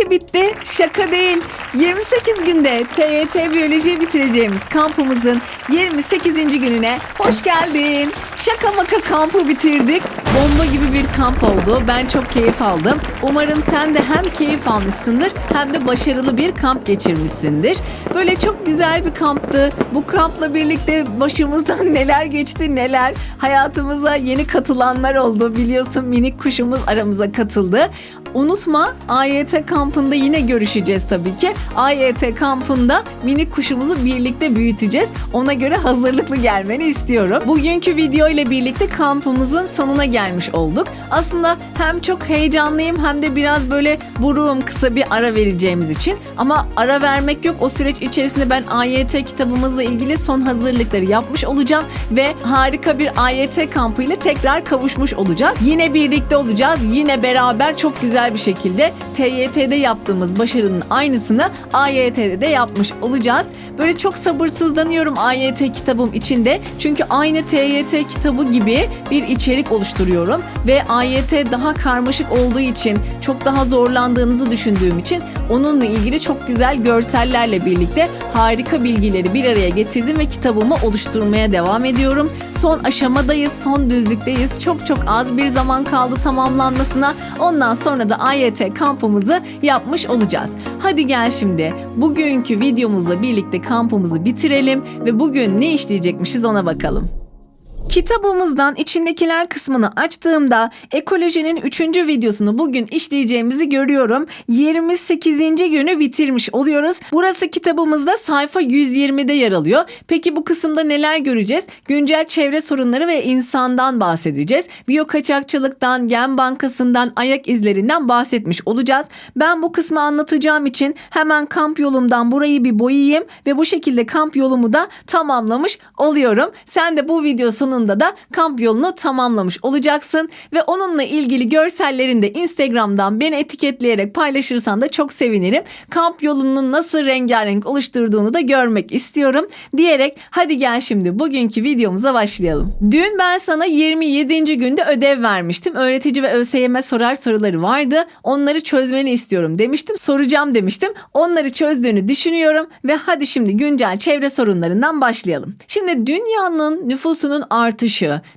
Bitti bitti. Şaka değil. 28 günde TYT biyoloji bitireceğimiz kampımızın 28. gününe hoş geldin. Şaka maka kampı bitirdik. Bomba gibi bir kamp oldu. Ben çok keyif aldım. Umarım sen de hem keyif almışsındır hem de başarılı bir kamp geçirmişsindir. Böyle çok güzel bir kamptı. Bu kampla birlikte başımızdan neler geçti neler. Hayatımıza yeni katılanlar oldu. Biliyorsun minik kuşumuz aramıza katıldı. Unutma AYT kampında yine görüşeceğiz tabii ki. AYT kampında minik kuşumuzu birlikte büyüteceğiz. Ona göre hazırlıklı gelmeni istiyorum. Bugünkü video ile birlikte kampımızın sonuna gelmiş olduk. Aslında hem çok heyecanlıyım hem de biraz böyle buruğum kısa bir ara vereceğimiz için. Ama ara vermek yok. O süreç içerisinde ben AYT kitabımızla ilgili son hazırlıkları yapmış olacağım ve harika bir AYT kampı ile tekrar kavuşmuş olacağız. Yine birlikte olacağız. Yine beraber çok güzel bir şekilde TYT'de yaptığımız başarının aynısını AYT'de de yapmış olacağız. Böyle çok sabırsızlanıyorum AYT kitabım içinde. Çünkü aynı TYT kitabı gibi bir içerik oluşturuyorum ve AYT daha karmaşık olduğu için çok daha zorlandığınızı düşündüğüm için onunla ilgili çok güzel görsellerle birlikte harika bilgileri bir araya getirdim ve kitabımı oluşturmaya devam ediyorum. Son aşamadayız, son düzlükteyiz. Çok çok az bir zaman kaldı tamamlanmasına. Ondan sonra da AYT kampımızı yapmış olacağız. Hadi gel şimdi bugünkü videomuzla birlikte kampımızı bitirelim ve bugün ne işleyecekmişiz ona bakalım. Kitabımızdan içindekiler kısmını açtığımda ekolojinin 3. videosunu bugün işleyeceğimizi görüyorum. 28. günü bitirmiş oluyoruz. Burası kitabımızda sayfa 120'de yer alıyor. Peki bu kısımda neler göreceğiz? Güncel çevre sorunları ve insandan bahsedeceğiz. Biyokaçakçılıktan, gen bankasından, ayak izlerinden bahsetmiş olacağız. Ben bu kısmı anlatacağım için hemen kamp yolumdan burayı bir boyayayım ve bu şekilde kamp yolumu da tamamlamış oluyorum. Sen de bu video sonunda da kamp yolunu tamamlamış olacaksın ve onunla ilgili görsellerini de Instagram'dan beni etiketleyerek paylaşırsan da çok sevinirim. Kamp yolunun nasıl rengarenk oluşturduğunu da görmek istiyorum diyerek hadi gel şimdi bugünkü videomuza başlayalım. Dün ben sana 27. günde ödev vermiştim. Öğretici ve ÖSYM sorar soruları vardı. Onları çözmeni istiyorum demiştim. Soracağım demiştim. Onları çözdüğünü düşünüyorum ve hadi şimdi güncel çevre sorunlarından başlayalım. Şimdi dünyanın nüfusunun artışı,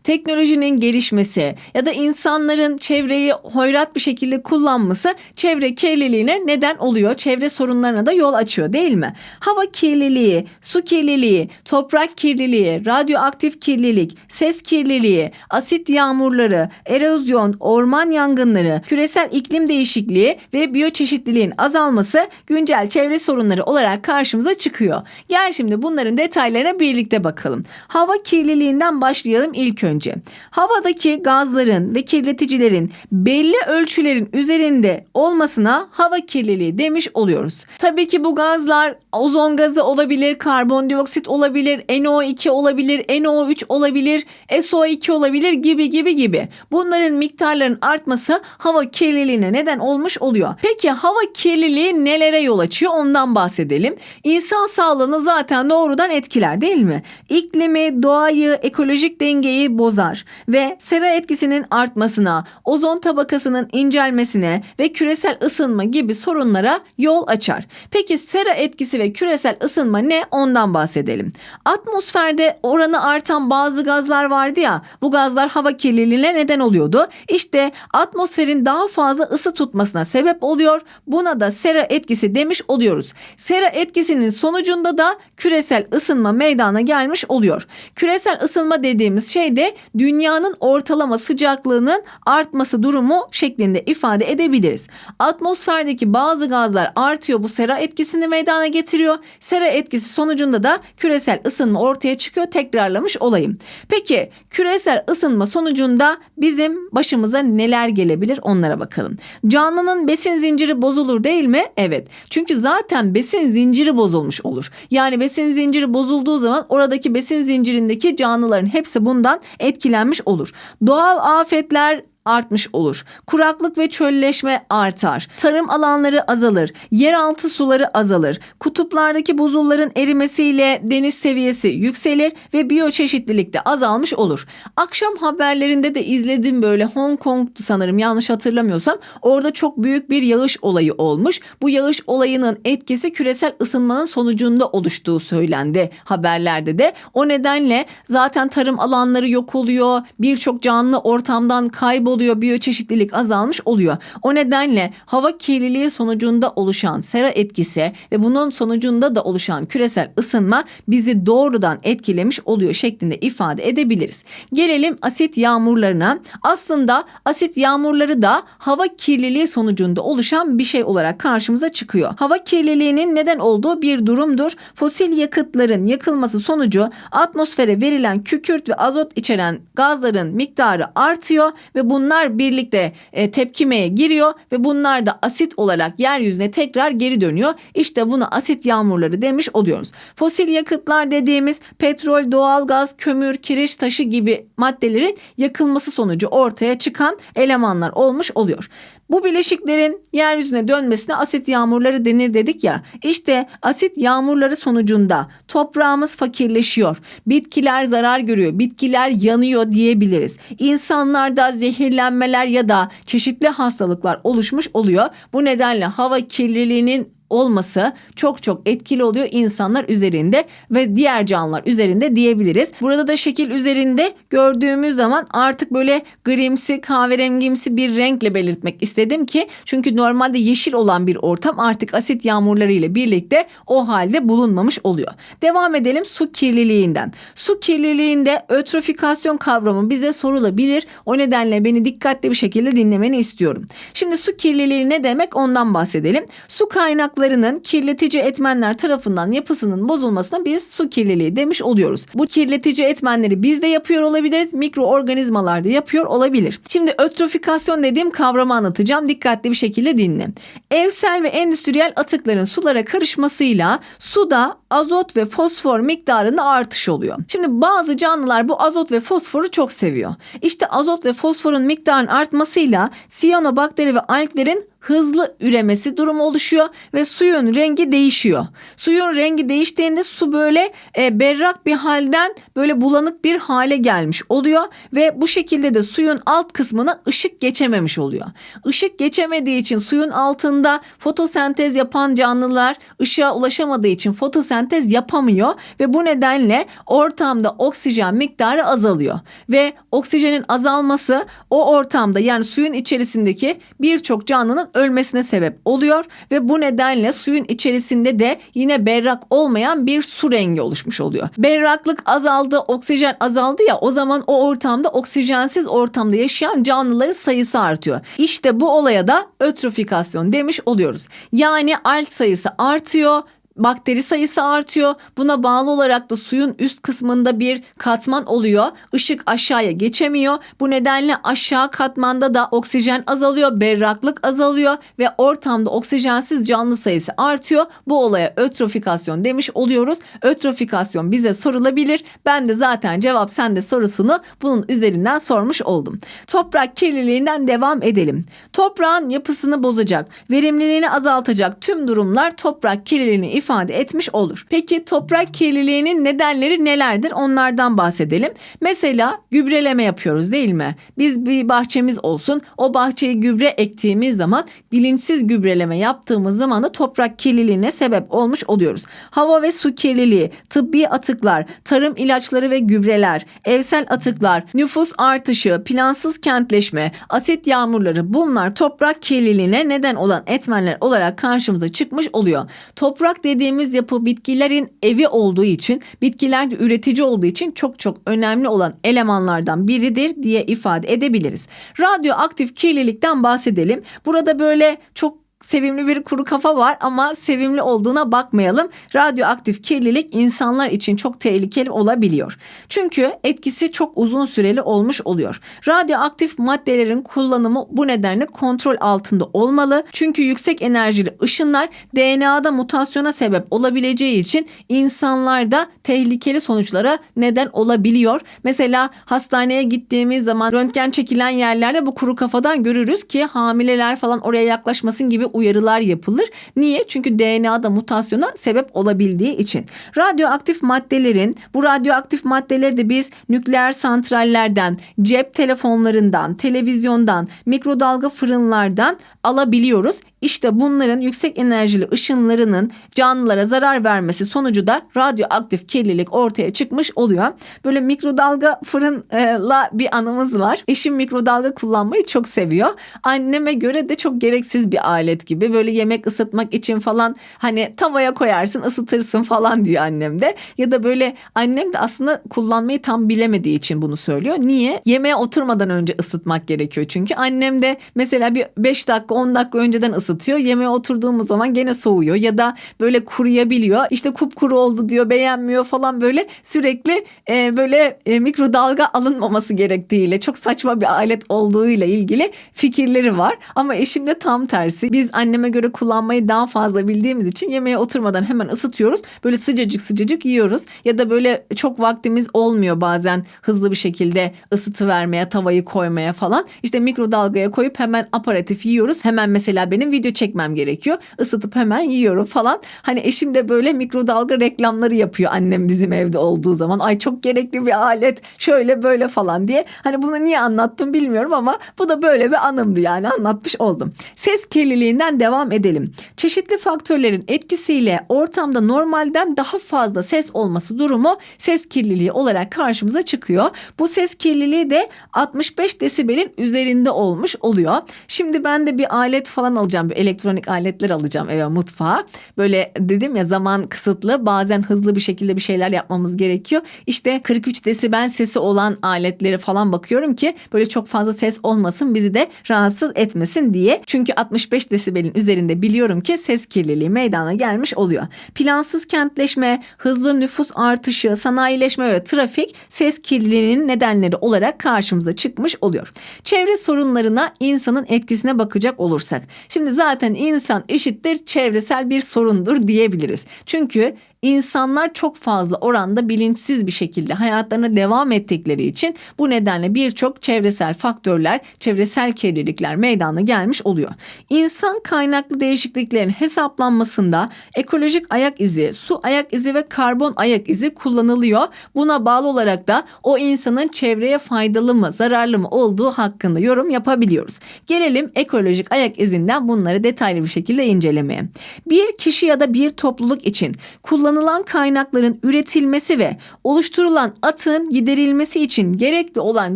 teknolojinin gelişmesi ya da insanların çevreyi hoyrat bir şekilde kullanması çevre kirliliğine neden oluyor. Çevre sorunlarına da yol açıyor değil mi? Hava kirliliği, su kirliliği, toprak kirliliği, radyoaktif kirlilik, ses kirliliği, asit yağmurları, erozyon, orman yangınları, küresel iklim değişikliği ve biyoçeşitliliğin azalması güncel çevre sorunları olarak karşımıza çıkıyor. Gel şimdi bunların detaylarına birlikte bakalım. Hava kirliliğinden başlayalım ilk önce. Havadaki gazların ve kirleticilerin belli ölçülerin üzerinde olmasına hava kirliliği demiş oluyoruz. Tabii ki bu gazlar ozon gazı olabilir, karbondioksit olabilir, NO2 olabilir, NO3 olabilir, SO2 olabilir gibi gibi gibi. Bunların miktarların artması hava kirliliğine neden olmuş oluyor. Peki hava kirliliği nelere yol açıyor ondan bahsedelim. İnsan sağlığını zaten doğrudan etkiler değil mi? İklimi, doğayı, ekolojik dengeyi bozar ve sera etkisinin artmasına, ozon tabakasının incelmesine ve küresel ısınma gibi sorunlara yol açar. Peki sera etkisi ve küresel ısınma ne? Ondan bahsedelim. Atmosferde oranı artan bazı gazlar vardı ya, bu gazlar hava kirliliğine neden oluyordu. İşte atmosferin daha fazla ısı tutmasına sebep oluyor. Buna da sera etkisi demiş oluyoruz. Sera etkisinin sonucunda da küresel ısınma meydana gelmiş oluyor. Küresel ısınma dediğimiz şey de dünyanın ortalama sıcaklığının artması durumu şeklinde ifade edebiliriz. Atmosferdeki bazı gazlar artıyor bu sera etkisini meydana getiriyor. Sera etkisi sonucunda da küresel ısınma ortaya çıkıyor tekrarlamış olayım. Peki küresel ısınma sonucunda bizim başımıza neler gelebilir onlara bakalım. Canlının besin zinciri bozulur değil mi? Evet. Çünkü zaten besin zinciri bozulmuş olur. Yani besin zinciri bozulduğu zaman oradaki besin zincirindeki canlıların hepsi bundan etkilenmiş olur. Doğal afetler artmış olur. Kuraklık ve çölleşme artar. Tarım alanları azalır. Yeraltı suları azalır. Kutuplardaki buzulların erimesiyle deniz seviyesi yükselir ve biyoçeşitlilik de azalmış olur. Akşam haberlerinde de izledim böyle Hong Kong sanırım yanlış hatırlamıyorsam orada çok büyük bir yağış olayı olmuş. Bu yağış olayının etkisi küresel ısınmanın sonucunda oluştuğu söylendi haberlerde de. O nedenle zaten tarım alanları yok oluyor. Birçok canlı ortamdan kayboluyor. Biyoçeşitlilik azalmış oluyor. O nedenle hava kirliliği sonucunda oluşan sera etkisi ve bunun sonucunda da oluşan küresel ısınma bizi doğrudan etkilemiş oluyor şeklinde ifade edebiliriz. Gelelim asit yağmurlarına. Aslında asit yağmurları da hava kirliliği sonucunda oluşan bir şey olarak karşımıza çıkıyor. Hava kirliliğinin neden olduğu bir durumdur. Fosil yakıtların yakılması sonucu atmosfere verilen kükürt ve azot içeren gazların miktarı artıyor ve bunlar birlikte e, tepkimeye giriyor ve bunlar da asit olarak yeryüzüne tekrar geri dönüyor. İşte buna asit yağmurları demiş oluyoruz. Fosil yakıtlar dediğimiz petrol, doğalgaz, kömür, kireç taşı gibi maddelerin yakılması sonucu ortaya çıkan elemanlar olmuş oluyor. Bu bileşiklerin yeryüzüne dönmesine asit yağmurları denir dedik ya. İşte asit yağmurları sonucunda toprağımız fakirleşiyor. Bitkiler zarar görüyor. Bitkiler yanıyor diyebiliriz. İnsanlarda zehirlenmeler ya da çeşitli hastalıklar oluşmuş oluyor. Bu nedenle hava kirliliğinin olması çok çok etkili oluyor insanlar üzerinde ve diğer canlılar üzerinde diyebiliriz. Burada da şekil üzerinde gördüğümüz zaman artık böyle grimsi kahverengimsi bir renkle belirtmek istedim ki çünkü normalde yeşil olan bir ortam artık asit yağmurları ile birlikte o halde bulunmamış oluyor. Devam edelim su kirliliğinden. Su kirliliğinde ötrofikasyon kavramı bize sorulabilir. O nedenle beni dikkatli bir şekilde dinlemeni istiyorum. Şimdi su kirliliği ne demek ondan bahsedelim. Su kaynakları kaynaklarının kirletici etmenler tarafından yapısının bozulmasına biz su kirliliği demiş oluyoruz. Bu kirletici etmenleri biz de yapıyor olabiliriz. Mikroorganizmalar da yapıyor olabilir. Şimdi ötrofikasyon dediğim kavramı anlatacağım. Dikkatli bir şekilde dinle. Evsel ve endüstriyel atıkların sulara karışmasıyla suda azot ve fosfor miktarında artış oluyor. Şimdi bazı canlılar bu azot ve fosforu çok seviyor. İşte azot ve fosforun miktarının artmasıyla siyanobakteri ve alglerin hızlı üremesi durumu oluşuyor ve suyun rengi değişiyor. Suyun rengi değiştiğinde su böyle e, berrak bir halden böyle bulanık bir hale gelmiş oluyor ve bu şekilde de suyun alt kısmına ışık geçememiş oluyor. Işık geçemediği için suyun altında fotosentez yapan canlılar ışığa ulaşamadığı için fotosentez yapamıyor ve bu nedenle ortamda oksijen miktarı azalıyor ve oksijenin azalması o ortamda yani suyun içerisindeki birçok canlının ölmesine sebep oluyor ve bu nedenle suyun içerisinde de yine berrak olmayan bir su rengi oluşmuş oluyor. Berraklık azaldı, oksijen azaldı ya o zaman o ortamda oksijensiz ortamda yaşayan canlıların sayısı artıyor. İşte bu olaya da ötrofikasyon demiş oluyoruz. Yani alg sayısı artıyor bakteri sayısı artıyor. Buna bağlı olarak da suyun üst kısmında bir katman oluyor. Işık aşağıya geçemiyor. Bu nedenle aşağı katmanda da oksijen azalıyor, berraklık azalıyor ve ortamda oksijensiz canlı sayısı artıyor. Bu olaya ötrofikasyon demiş oluyoruz. Ötrofikasyon bize sorulabilir. Ben de zaten cevap sende sorusunu bunun üzerinden sormuş oldum. Toprak kirliliğinden devam edelim. Toprağın yapısını bozacak, verimliliğini azaltacak tüm durumlar toprak kirliliğini ifade etmiş olur. Peki toprak kirliliğinin nedenleri nelerdir? Onlardan bahsedelim. Mesela gübreleme yapıyoruz değil mi? Biz bir bahçemiz olsun. O bahçeyi gübre ektiğimiz zaman bilinçsiz gübreleme yaptığımız zaman da toprak kirliliğine sebep olmuş oluyoruz. Hava ve su kirliliği, tıbbi atıklar, tarım ilaçları ve gübreler, evsel atıklar, nüfus artışı, plansız kentleşme, asit yağmurları bunlar toprak kirliliğine neden olan etmenler olarak karşımıza çıkmış oluyor. Toprak dediğimiz yapı bitkilerin evi olduğu için, bitkiler üretici olduğu için çok çok önemli olan elemanlardan biridir diye ifade edebiliriz. Radyoaktif kirlilikten bahsedelim. Burada böyle çok sevimli bir kuru kafa var ama sevimli olduğuna bakmayalım. Radyoaktif kirlilik insanlar için çok tehlikeli olabiliyor. Çünkü etkisi çok uzun süreli olmuş oluyor. Radyoaktif maddelerin kullanımı bu nedenle kontrol altında olmalı. Çünkü yüksek enerjili ışınlar DNA'da mutasyona sebep olabileceği için insanlarda tehlikeli sonuçlara neden olabiliyor. Mesela hastaneye gittiğimiz zaman röntgen çekilen yerlerde bu kuru kafadan görürüz ki hamileler falan oraya yaklaşmasın gibi uyarılar yapılır. Niye? Çünkü DNA'da mutasyona sebep olabildiği için. Radyoaktif maddelerin bu radyoaktif maddeleri de biz nükleer santrallerden, cep telefonlarından, televizyondan, mikrodalga fırınlardan alabiliyoruz. İşte bunların yüksek enerjili ışınlarının canlılara zarar vermesi sonucu da radyoaktif kirlilik ortaya çıkmış oluyor. Böyle mikrodalga fırınla bir anımız var. Eşim mikrodalga kullanmayı çok seviyor. Anneme göre de çok gereksiz bir alet gibi. Böyle yemek ısıtmak için falan hani tavaya koyarsın ısıtırsın falan diyor annem de. Ya da böyle annem de aslında kullanmayı tam bilemediği için bunu söylüyor. Niye? Yemeğe oturmadan önce ısıtmak gerekiyor çünkü. Annem de mesela bir 5 dakika 10 dakika önceden ısıtıyor. Yemeğe oturduğumuz zaman gene soğuyor ya da böyle kuruyabiliyor. İşte kupkuru oldu diyor beğenmiyor falan böyle sürekli e, böyle e, mikrodalga alınmaması gerektiğiyle çok saçma bir alet olduğuyla ilgili fikirleri var. Ama eşim de tam tersi. Biz anneme göre kullanmayı daha fazla bildiğimiz için yemeğe oturmadan hemen ısıtıyoruz. Böyle sıcacık sıcacık yiyoruz. Ya da böyle çok vaktimiz olmuyor bazen hızlı bir şekilde ısıtı vermeye, tavayı koymaya falan. İşte mikrodalgaya koyup hemen aparatif yiyoruz. Hemen mesela benim video çekmem gerekiyor. Isıtıp hemen yiyorum falan. Hani eşim de böyle mikrodalga reklamları yapıyor annem bizim evde olduğu zaman. Ay çok gerekli bir alet şöyle böyle falan diye. Hani bunu niye anlattım bilmiyorum ama bu da böyle bir anımdı yani anlatmış oldum. Ses kirliliğinden devam edelim. Çeşitli faktörlerin etkisiyle ortamda normalden daha fazla ses olması durumu ses kirliliği olarak karşımıza çıkıyor. Bu ses kirliliği de 65 desibelin üzerinde olmuş oluyor. Şimdi ben de bir alet falan alacağım. Elektronik aletler alacağım eve mutfağa. Böyle dedim ya zaman kısıtlı bazen hızlı bir şekilde bir şeyler yapmamız gerekiyor. İşte 43 desibel sesi olan aletleri falan bakıyorum ki böyle çok fazla ses olmasın bizi de rahatsız etmesin diye. Çünkü 65 desibelin üzerinde biliyorum ki ses kirliliği meydana gelmiş oluyor. Plansız kentleşme, hızlı nüfus artışı, sanayileşme ve trafik ses kirliliğinin nedenleri olarak karşımıza çıkmış oluyor. Çevre sorunlarına insanın etkisine bakacak olursak. Şimdi zaten insan eşittir çevresel bir sorundur diyebiliriz. Çünkü insanlar çok fazla oranda bilinçsiz bir şekilde hayatlarına devam ettikleri için bu nedenle birçok çevresel faktörler, çevresel kirlilikler meydana gelmiş oluyor. İnsan kaynaklı değişikliklerin hesaplanmasında ekolojik ayak izi, su ayak izi ve karbon ayak izi kullanılıyor. Buna bağlı olarak da o insanın çevreye faydalı mı, zararlı mı olduğu hakkında yorum yapabiliyoruz. Gelelim ekolojik ayak izinden bunları detaylı bir şekilde incelemeye. Bir kişi ya da bir topluluk için kullanılan kullanılan kaynakların üretilmesi ve oluşturulan atığın giderilmesi için gerekli olan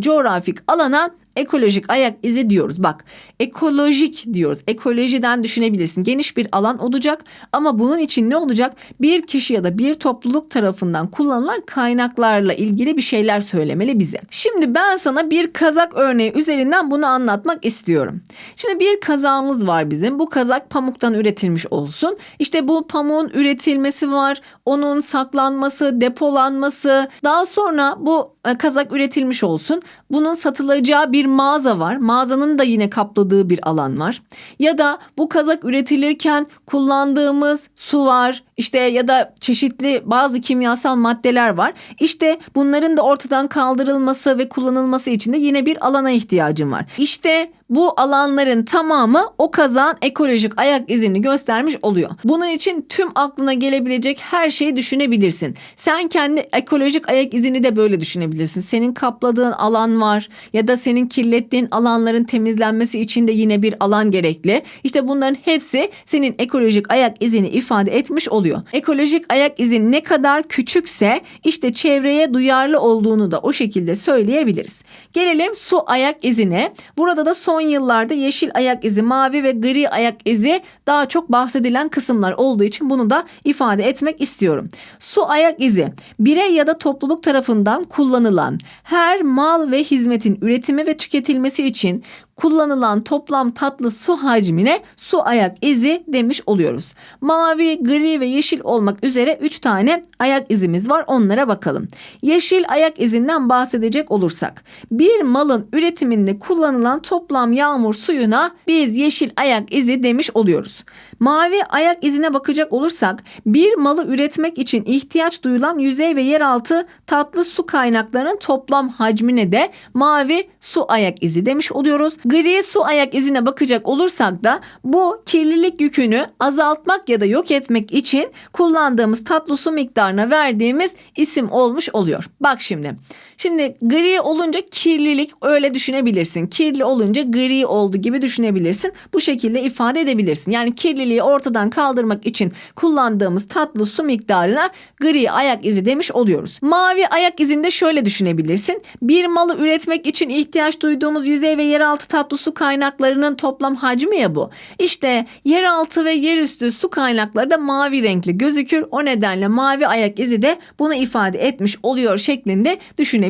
coğrafik alana ekolojik ayak izi diyoruz. Bak ekolojik diyoruz. Ekolojiden düşünebilirsin. Geniş bir alan olacak ama bunun için ne olacak? Bir kişi ya da bir topluluk tarafından kullanılan kaynaklarla ilgili bir şeyler söylemeli bize. Şimdi ben sana bir kazak örneği üzerinden bunu anlatmak istiyorum. Şimdi bir kazağımız var bizim. Bu kazak pamuktan üretilmiş olsun. İşte bu pamuğun üretilmesi var. Onun saklanması, depolanması. Daha sonra bu kazak üretilmiş olsun. Bunun satılacağı bir mağaza var. Mağazanın da yine kapladığı bir alan var. Ya da bu kazak üretilirken kullandığımız su var. İşte ya da çeşitli bazı kimyasal maddeler var. İşte bunların da ortadan kaldırılması ve kullanılması için de yine bir alana ihtiyacım var. İşte bu alanların tamamı o kazan ekolojik ayak izini göstermiş oluyor. Bunun için tüm aklına gelebilecek her şeyi düşünebilirsin. Sen kendi ekolojik ayak izini de böyle düşünebilirsin. Senin kapladığın alan var ya da senin kirlettiğin alanların temizlenmesi için de yine bir alan gerekli. İşte bunların hepsi senin ekolojik ayak izini ifade etmiş oluyor. Ekolojik ayak izi ne kadar küçükse işte çevreye duyarlı olduğunu da o şekilde söyleyebiliriz. Gelelim su ayak izine. Burada da son yıllarda yeşil ayak izi, mavi ve gri ayak izi daha çok bahsedilen kısımlar olduğu için bunu da ifade etmek istiyorum. Su ayak izi birey ya da topluluk tarafından kullanılan her mal ve hizmetin üretimi ve tüketilmesi için kullanılan toplam tatlı su hacmine su ayak izi demiş oluyoruz. Mavi, gri ve yeşil olmak üzere 3 tane ayak izimiz var. Onlara bakalım. Yeşil ayak izinden bahsedecek olursak bir malın üretiminde kullanılan toplam yağmur suyuna biz yeşil ayak izi demiş oluyoruz. Mavi ayak izine bakacak olursak bir malı üretmek için ihtiyaç duyulan yüzey ve yeraltı tatlı su kaynaklarının toplam hacmine de mavi su ayak izi demiş oluyoruz. Gri su ayak izine bakacak olursak da bu kirlilik yükünü azaltmak ya da yok etmek için kullandığımız tatlı su miktarına verdiğimiz isim olmuş oluyor. Bak şimdi. Şimdi gri olunca kirlilik öyle düşünebilirsin. Kirli olunca gri oldu gibi düşünebilirsin. Bu şekilde ifade edebilirsin. Yani kirliliği ortadan kaldırmak için kullandığımız tatlı su miktarına gri ayak izi demiş oluyoruz. Mavi ayak izinde şöyle düşünebilirsin. Bir malı üretmek için ihtiyaç duyduğumuz yüzey ve yeraltı tatlı su kaynaklarının toplam hacmi ya bu. İşte yeraltı ve yerüstü su kaynakları da mavi renkli gözükür. O nedenle mavi ayak izi de bunu ifade etmiş oluyor şeklinde düşünebilirsin.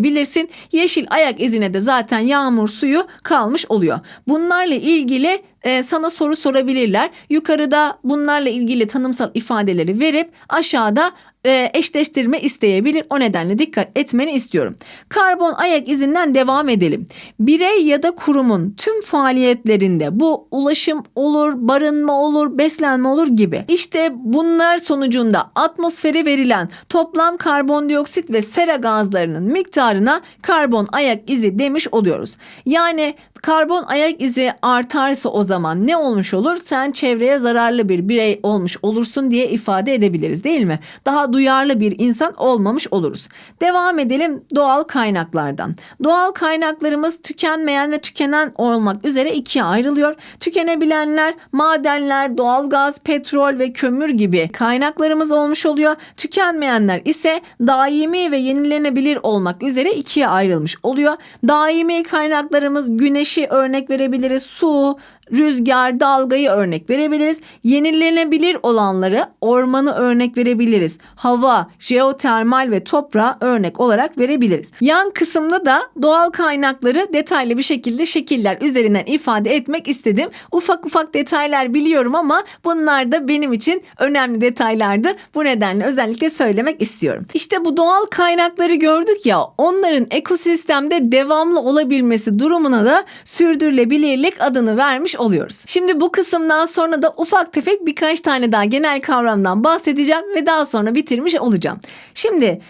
Yeşil ayak izine de zaten yağmur suyu kalmış oluyor. Bunlarla ilgili e, sana soru sorabilirler. Yukarıda bunlarla ilgili tanımsal ifadeleri verip aşağıda e, eşleştirme isteyebilir. O nedenle dikkat etmeni istiyorum. Karbon ayak izinden devam edelim. Birey ya da kurumun tüm faaliyetlerinde bu ulaşım olur, barınma olur, beslenme olur gibi. İşte bunlar sonucunda atmosfere verilen toplam karbondioksit ve sera gazlarının miktarına karbon ayak izi demiş oluyoruz. Yani karbon ayak izi artarsa o zaman ne olmuş olur? Sen çevreye zararlı bir birey olmuş olursun diye ifade edebiliriz değil mi? Daha duyarlı bir insan olmamış oluruz. Devam edelim doğal kaynaklardan. Doğal kaynaklarımız tükenmeyen ve tükenen olmak üzere ikiye ayrılıyor. Tükenebilenler madenler, doğalgaz, petrol ve kömür gibi kaynaklarımız olmuş oluyor. Tükenmeyenler ise daimi ve yenilenebilir olmak üzere ikiye ayrılmış oluyor. Daimi kaynaklarımız güneşi örnek verebiliriz, su, rüzgar, dalgayı örnek verebiliriz. Yenilenebilir olanları ormanı örnek verebiliriz. Hava, jeotermal ve toprağı örnek olarak verebiliriz. Yan kısımda da doğal kaynakları detaylı bir şekilde şekiller üzerinden ifade etmek istedim. Ufak ufak detaylar biliyorum ama bunlar da benim için önemli detaylardı. Bu nedenle özellikle söylemek istiyorum. İşte bu doğal kaynakları gördük ya onların ekosistemde devamlı olabilmesi durumuna da sürdürülebilirlik adını vermiş oluyoruz. Şimdi bu kısımdan sonra da ufak tefek birkaç tane daha genel kavramdan bahsedeceğim ve daha sonra bitirmiş olacağım. Şimdi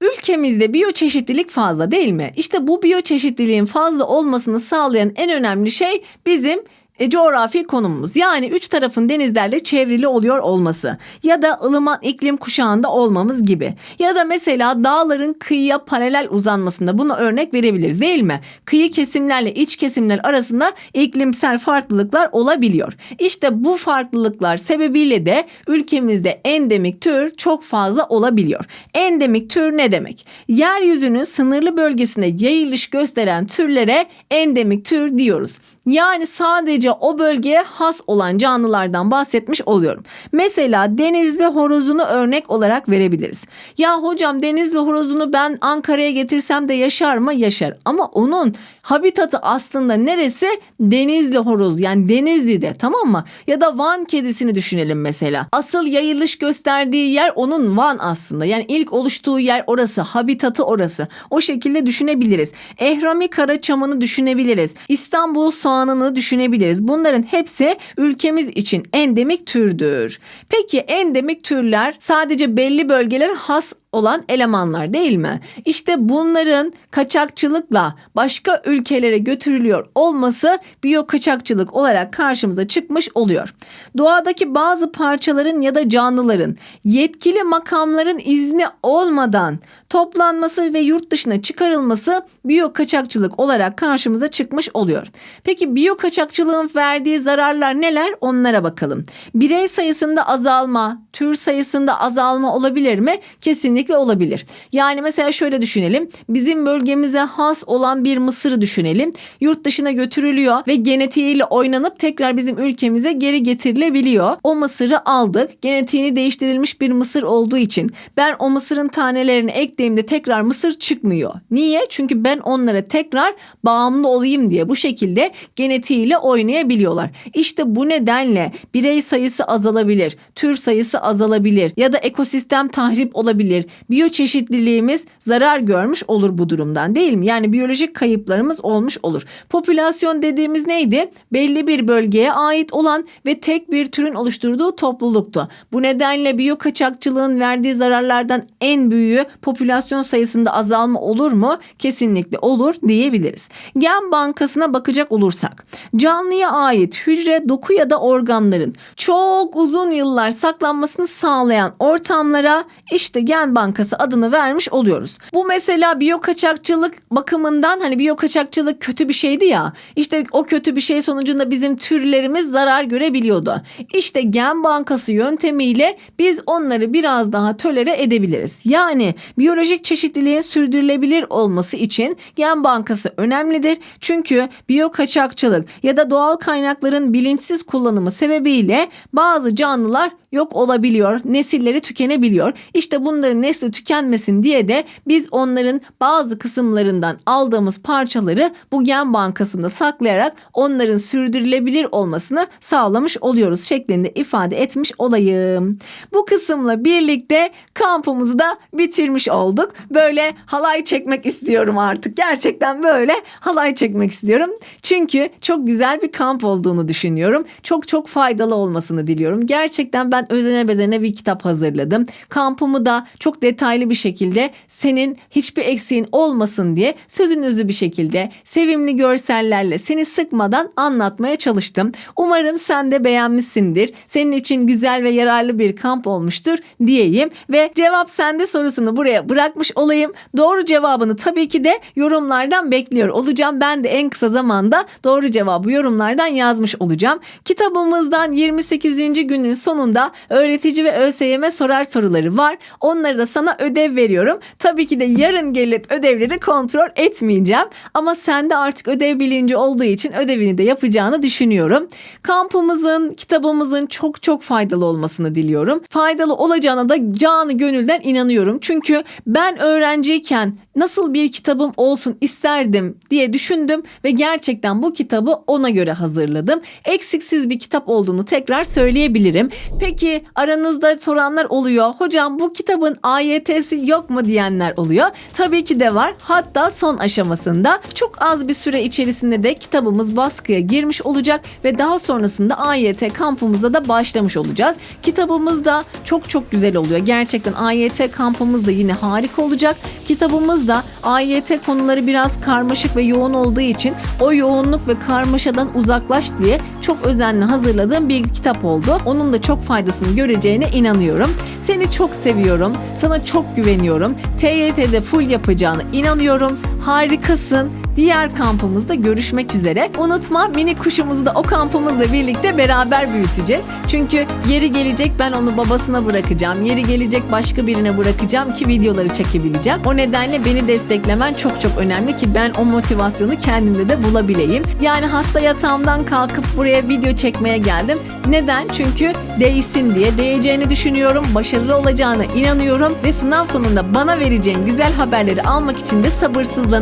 Ülkemizde biyoçeşitlilik fazla değil mi? İşte bu biyoçeşitliliğin fazla olmasını sağlayan en önemli şey bizim e, coğrafi konumumuz. Yani üç tarafın denizlerle çevrili oluyor olması ya da ılıman iklim kuşağında olmamız gibi. Ya da mesela dağların kıyıya paralel uzanmasında buna örnek verebiliriz değil mi? Kıyı kesimlerle iç kesimler arasında iklimsel farklılıklar olabiliyor. İşte bu farklılıklar sebebiyle de ülkemizde endemik tür çok fazla olabiliyor. Endemik tür ne demek? Yeryüzünün sınırlı bölgesinde yayılış gösteren türlere endemik tür diyoruz. Yani sadece o bölgeye has olan canlılardan bahsetmiş oluyorum. Mesela denizli horozunu örnek olarak verebiliriz. Ya hocam denizli horozunu ben Ankara'ya getirsem de yaşar mı? Yaşar. Ama onun habitatı aslında neresi? Denizli horoz yani Denizli'de tamam mı? Ya da Van kedisini düşünelim mesela. Asıl yayılış gösterdiği yer onun Van aslında. Yani ilk oluştuğu yer orası. Habitatı orası. O şekilde düşünebiliriz. Ehrami karaçamını düşünebiliriz. İstanbul soğanını düşünebiliriz. Bunların hepsi ülkemiz için endemik türdür. Peki endemik türler sadece belli bölgelere has olan elemanlar değil mi? İşte bunların kaçakçılıkla başka ülkelere götürülüyor olması biyo kaçakçılık olarak karşımıza çıkmış oluyor. Doğadaki bazı parçaların ya da canlıların yetkili makamların izni olmadan toplanması ve yurt dışına çıkarılması biyo kaçakçılık olarak karşımıza çıkmış oluyor. Peki biyo kaçakçılığın verdiği zararlar neler? Onlara bakalım. Birey sayısında azalma, tür sayısında azalma olabilir mi? Kesinlikle kesinlikle olabilir. Yani mesela şöyle düşünelim. Bizim bölgemize has olan bir mısırı düşünelim. Yurt dışına götürülüyor ve genetiğiyle oynanıp tekrar bizim ülkemize geri getirilebiliyor. O mısırı aldık. Genetiğini değiştirilmiş bir mısır olduğu için ben o mısırın tanelerini ektiğimde tekrar mısır çıkmıyor. Niye? Çünkü ben onlara tekrar bağımlı olayım diye bu şekilde genetiğiyle oynayabiliyorlar. İşte bu nedenle birey sayısı azalabilir, tür sayısı azalabilir ya da ekosistem tahrip olabilir. Biyoçeşitliliğimiz zarar görmüş olur bu durumdan değil mi? Yani biyolojik kayıplarımız olmuş olur. Popülasyon dediğimiz neydi? Belli bir bölgeye ait olan ve tek bir türün oluşturduğu topluluktu. Bu nedenle biyo kaçakçılığın verdiği zararlardan en büyüğü popülasyon sayısında azalma olur mu? Kesinlikle olur diyebiliriz. Gen bankasına bakacak olursak canlıya ait hücre, doku ya da organların çok uzun yıllar saklanmasını sağlayan ortamlara işte gen bankası adını vermiş oluyoruz. Bu mesela biyo kaçakçılık bakımından hani biyo kaçakçılık kötü bir şeydi ya. İşte o kötü bir şey sonucunda bizim türlerimiz zarar görebiliyordu. İşte gen bankası yöntemiyle biz onları biraz daha tölere edebiliriz. Yani biyolojik çeşitliliğin sürdürülebilir olması için gen bankası önemlidir. Çünkü biyo kaçakçılık ya da doğal kaynakların bilinçsiz kullanımı sebebiyle bazı canlılar yok olabiliyor, nesilleri tükenebiliyor. İşte bunların nesli tükenmesin diye de biz onların bazı kısımlarından aldığımız parçaları bu gen bankasında saklayarak onların sürdürülebilir olmasını sağlamış oluyoruz şeklinde ifade etmiş olayım. Bu kısımla birlikte kampımızı da bitirmiş olduk. Böyle halay çekmek istiyorum artık. Gerçekten böyle halay çekmek istiyorum. Çünkü çok güzel bir kamp olduğunu düşünüyorum. Çok çok faydalı olmasını diliyorum. Gerçekten ben özene bezene bir kitap hazırladım. Kampımı da çok detaylı bir şekilde senin hiçbir eksiğin olmasın diye sözünüzü bir şekilde sevimli görsellerle seni sıkmadan anlatmaya çalıştım. Umarım sen de beğenmişsindir. Senin için güzel ve yararlı bir kamp olmuştur diyeyim ve cevap sende sorusunu buraya bırakmış olayım. Doğru cevabını tabii ki de yorumlardan bekliyor olacağım. Ben de en kısa zamanda doğru cevabı yorumlardan yazmış olacağım. Kitabımızdan 28. günün sonunda öğretici ve ÖSYM sorar soruları var. Onları da sana ödev veriyorum. Tabii ki de yarın gelip ödevleri kontrol etmeyeceğim. Ama sende artık ödev bilinci olduğu için ödevini de yapacağını düşünüyorum. Kampımızın, kitabımızın çok çok faydalı olmasını diliyorum. Faydalı olacağına da canı gönülden inanıyorum. Çünkü ben öğrenciyken nasıl bir kitabım olsun isterdim diye düşündüm ve gerçekten bu kitabı ona göre hazırladım. Eksiksiz bir kitap olduğunu tekrar söyleyebilirim. Peki aranızda soranlar oluyor. Hocam bu kitabın AYT'si yok mu diyenler oluyor. Tabii ki de var. Hatta son aşamasında çok az bir süre içerisinde de kitabımız baskıya girmiş olacak ve daha sonrasında AYT kampımıza da başlamış olacağız. Kitabımız da çok çok güzel oluyor. Gerçekten AYT kampımız da yine harika olacak. Kitabımız da AYT konuları biraz karmaşık ve yoğun olduğu için o yoğunluk ve karmaşadan uzaklaş diye çok özenli hazırladığım bir kitap oldu. Onun da çok faydasını göreceğine inanıyorum. Seni çok seviyorum. Sana çok güveniyorum. TYT'de full yapacağına inanıyorum. Harikasın. Diğer kampımızda görüşmek üzere. Unutma mini kuşumuzu da o kampımızla birlikte beraber büyüteceğiz. Çünkü yeri gelecek ben onu babasına bırakacağım. Yeri gelecek başka birine bırakacağım ki videoları çekebileceğim. O nedenle beni desteklemen çok çok önemli ki ben o motivasyonu kendimde de bulabileyim. Yani hasta yatağımdan kalkıp buraya video çekmeye geldim. Neden? Çünkü değsin diye değeceğini düşünüyorum. Başarılı olacağına inanıyorum ve sınav sonunda bana vereceğin güzel haberleri almak için de sabırsızlanıyorum.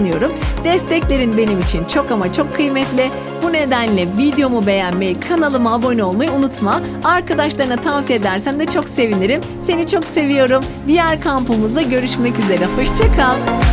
Desteklerin benim için çok ama çok kıymetli. Bu nedenle videomu beğenmeyi, kanalıma abone olmayı unutma. Arkadaşlarına tavsiye edersen de çok sevinirim. Seni çok seviyorum. Diğer kampımızda görüşmek üzere. Hoşçakal.